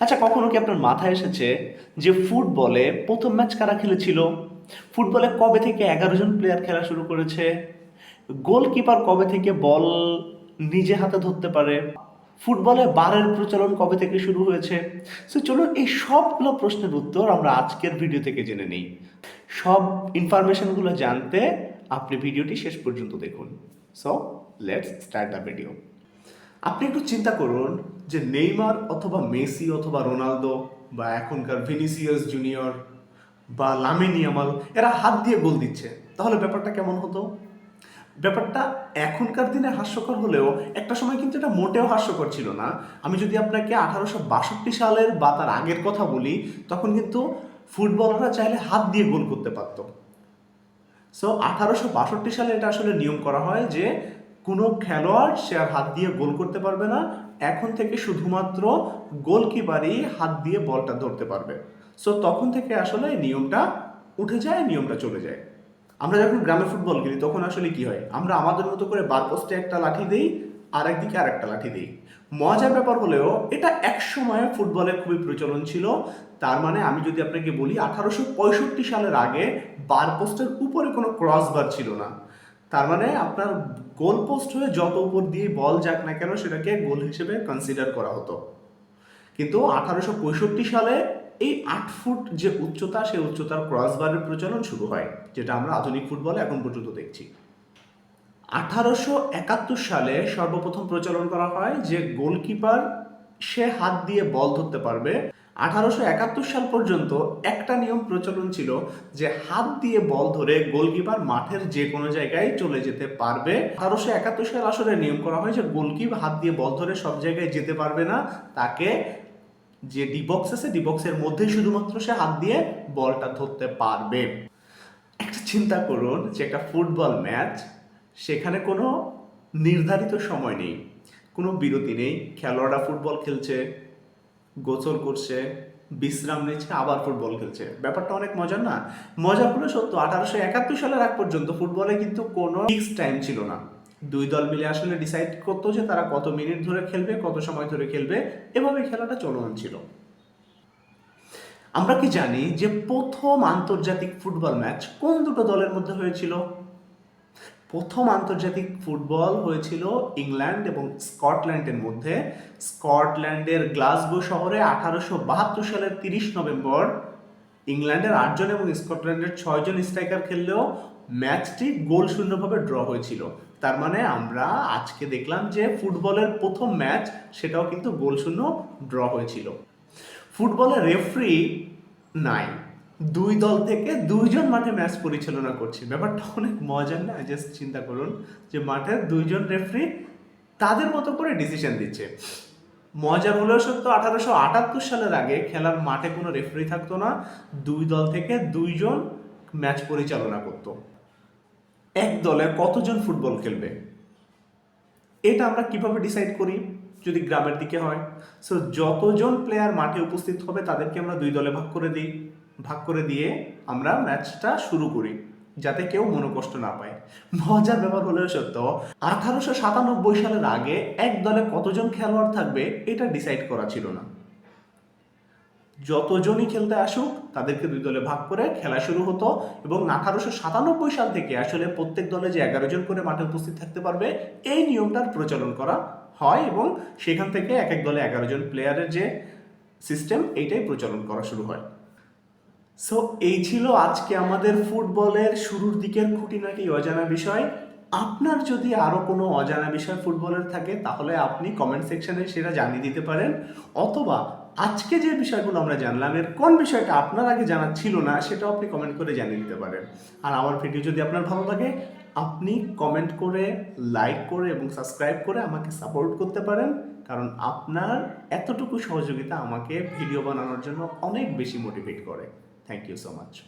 আচ্ছা কখনো কি আপনার মাথায় এসেছে যে ফুটবলে প্রথম ম্যাচ কারা খেলেছিল? ফুটবলে কবে থেকে এগারো জন প্লেয়ার খেলা শুরু করেছে? গোলকিপার কবে থেকে বল নিজে হাতে ধরতে পারে? ফুটবলে বারের প্রচলন কবে থেকে শুরু হয়েছে? সো চলুন এই সবগুলো প্রশ্নের উত্তর আমরা আজকের ভিডিও থেকে জেনে নিই। সব ইনফরমেশনগুলো জানতে আপনি ভিডিওটি শেষ পর্যন্ত দেখুন। So let's start the video আপনি একটু চিন্তা করুন যে নেইমার অথবা মেসি অথবা রোনালদো বা এখনকার ভিনিসিয়াস জুনিয়র বা লামিনী আমাল এরা হাত দিয়ে গোল দিচ্ছে। তাহলে ব্যাপারটা কেমন হতো? ব্যাপারটা এখনকার দিনে হাস্যকর হলেও একটা সময় কিন্তু এটা মোটেও হাস্যকর ছিল না। আমি যদি আপনাকে আঠারোশো বাষট্টি সালের বা তার আগের কথা বলি, তখন কিন্তু ফুটবলাররা চাইলে হাত দিয়ে গোল করতে পারতো। সো আঠারোশো বাষট্টি সালে এটা আসলে নিয়ম করা হয় যে কোনো খেলোয়াড় সে আর হাত দিয়ে গোল করতে পারবে না। এখন থেকে শুধুমাত্র গোলকিপারই হাত দিয়ে বলটা ধরতে পারবে। সো তখন থেকে আসলে নিয়মটা উঠে যায়, নিয়মটা চলে যায়। আমরা যখন গ্রামে ফুটবল খেলি, তখন আসলে কি হয়? আমরা আমাদের মতো করে বার পোস্টে একটা লাঠি দিই আর একদিকে আর একটা লাঠি দিই। মজার ব্যাপার হলেও এটা এক সময় ফুটবলে খুবই প্রচলন ছিল। তার মানে আমি যদি আপনাকে বলি, আঠারোশো পঁয়ষট্টি সালের আগে বার পোস্টের উপরে কোনো ক্রস বার ছিল না। তার মানে আপনার গোল পোস্ট হয়ে যত উপর দিয়ে বল যাক না কেন সেটাকে গোল হিসেবে কনসিডার করা হতো। কিন্তু আঠারোশো পঁয়ষট্টি সালে এই আট ফুট যে উচ্চতা, সেই উচ্চতার ক্রসবারের প্রচলন শুরু হয়, যেটা আমরা আধুনিক ফুটবলে এখন পর্যন্ত দেখছি। আঠারোশো একাত্তর সালে সর্বপ্রথম প্রচলন করা হয় যে গোলকিপার সে হাত দিয়ে বল ধরতে পারবে আঠারোশো একাত্তর সাল পর্যন্ত একটা নিয়ম প্রচলন ছিল যে হাত দিয়ে বল ধরে গোলকিপার মাঠের যে কোনো জায়গায় চলে যেতে পারবে। আঠারোশো একাত্তর সাল আসলে নিয়ম করা হয় যে গোলকিপার হাত দিয়ে বল ধরে সব জায়গায় যেতে পারবে না। তাকে যে ডিবক্স আছে ডিবক্সের মধ্যেই শুধুমাত্র সে হাত দিয়ে বলটা ধরতে পারবে। একটা চিন্তা করুন যে একটা ফুটবল ম্যাচ, সেখানে কোনো নির্ধারিত সময় নেই, কোনো বিরতি নেই, খেলোয়াড়রা ফুটবল খেলছে গোসল করছে, বিশ্রাম নিচ্ছে, আবার ফুটবল খেলছে। ব্যাপারটা অনেক মজার না? মজা হলো সত্য, আঠারোশো একাত্তর সালের আগ পর্যন্ত ফুটবলে কিন্তু কোনো ফিক্স টাইম ছিল না। দুই দল মিলে আসলে ডিসাইড করতো যে তারা কত মিনিট ধরে খেলবে, কত সময় ধরে খেলবে, এভাবে খেলাটা চলমান ছিল। আমরা কি জানি যে প্রথম আন্তর্জাতিক ফুটবল ম্যাচ কোন দুটো দলের মধ্যে হয়েছিল? প্রথম আন্তর্জাতিক ফুটবল হয়েছিল ইংল্যান্ড এবং স্কটল্যান্ডের মধ্যে। স্কটল্যান্ডের গ্লাসগো শহরে আঠারোশো বাহাত্তর সালের তিরিশ নভেম্বর ইংল্যান্ডের আটজন এবং স্কটল্যান্ডের ছয়জন স্ট্রাইকার খেললেও ম্যাচটি গোল শূন্যভাবে ড্র হয়েছিল। তার মানে আমরা আজকে দেখলাম যে ফুটবলের প্রথম ম্যাচ সেটাও কিন্তু গোল শূন্য ড্র হয়েছিল। ফুটবলে রেফারি নাই। দুই দল থেকে দুইজন মাঠে ম্যাচ পরিচালনা করছে। ব্যাপারটা অনেক মজার না? জাস্ট চিন্তা করুন যে মাঠে দুইজন রেফারি তাদের মতো করে ডিসিশন দিচ্ছে। মজার হলেও সত্য, আঠারোশো আটাত্তর সালের আগে খেলার মাঠে কোনো রেফারি থাকতো না। দুই দল থেকে দুইজন ম্যাচ পরিচালনা করতো। এক দলে কতজন ফুটবল খেলবে? এটা আমরা কীভাবে ডিসাইড করি? যদি গ্রামের দিকে হয়। সো যতজন প্লেয়ার মাঠে উপস্থিত হবে তাদেরকে আমরা দুই দলে ভাগ করে দিই। ভাগ করে দিয়ে আমরা ম্যাচটা শুরু করি, যাতে কেউ মনোকষ্ট না পায়। মজার ব্যাপার হলেও সত্য, আঠারোশো সাতানব্বই সালের আগে এক দলে কতজন খেলোয়াড় থাকবে এটা ডিসাইড করা ছিল না। যতজনই খেলতে আসুক, তাদেরকে দুই দলে ভাগ করে খেলা শুরু হতো এবং আঠারোশো সাতানব্বই সাল থেকে আসলে প্রত্যেক দলে যে এগারো জন করে মাঠে উপস্থিত থাকতে পারবে, এই নিয়মটার প্রচলন করা হয় এবং সেখান থেকে এক এক দলে এগারো জন প্লেয়ারের যে সিস্টেম এইটাই প্রচলন করা শুরু হয়। সো এই ছিল আজকে আমাদের ফুটবলের শুরুর দিকের খুঁটিনাটি অজানা বিষয়। আপনার যদি আরও কোনো অজানা বিষয় ফুটবলের থাকে, তাহলে আপনি কমেন্ট সেকশনে সেটা জানিয়ে দিতে পারেন। অথবা আজকে যে বিষয়গুলো আমরা জানলাম, এর কোন বিষয়টা আপনার আগে জানা ছিল না, সেটাও আপনি কমেন্ট করে জানিয়ে দিতে পারেন। আর আমার ভিডিও যদি আপনার ভালো লাগে, আপনি কমেন্ট করে লাইক করে এবং সাবস্ক্রাইব করে আমাকে সাপোর্ট করতে পারেন। কারণ আপনার এতটুকু সহযোগিতা আমাকে ভিডিও বানানোর জন্য অনেক বেশি মোটিভেট করে। Thank you so much.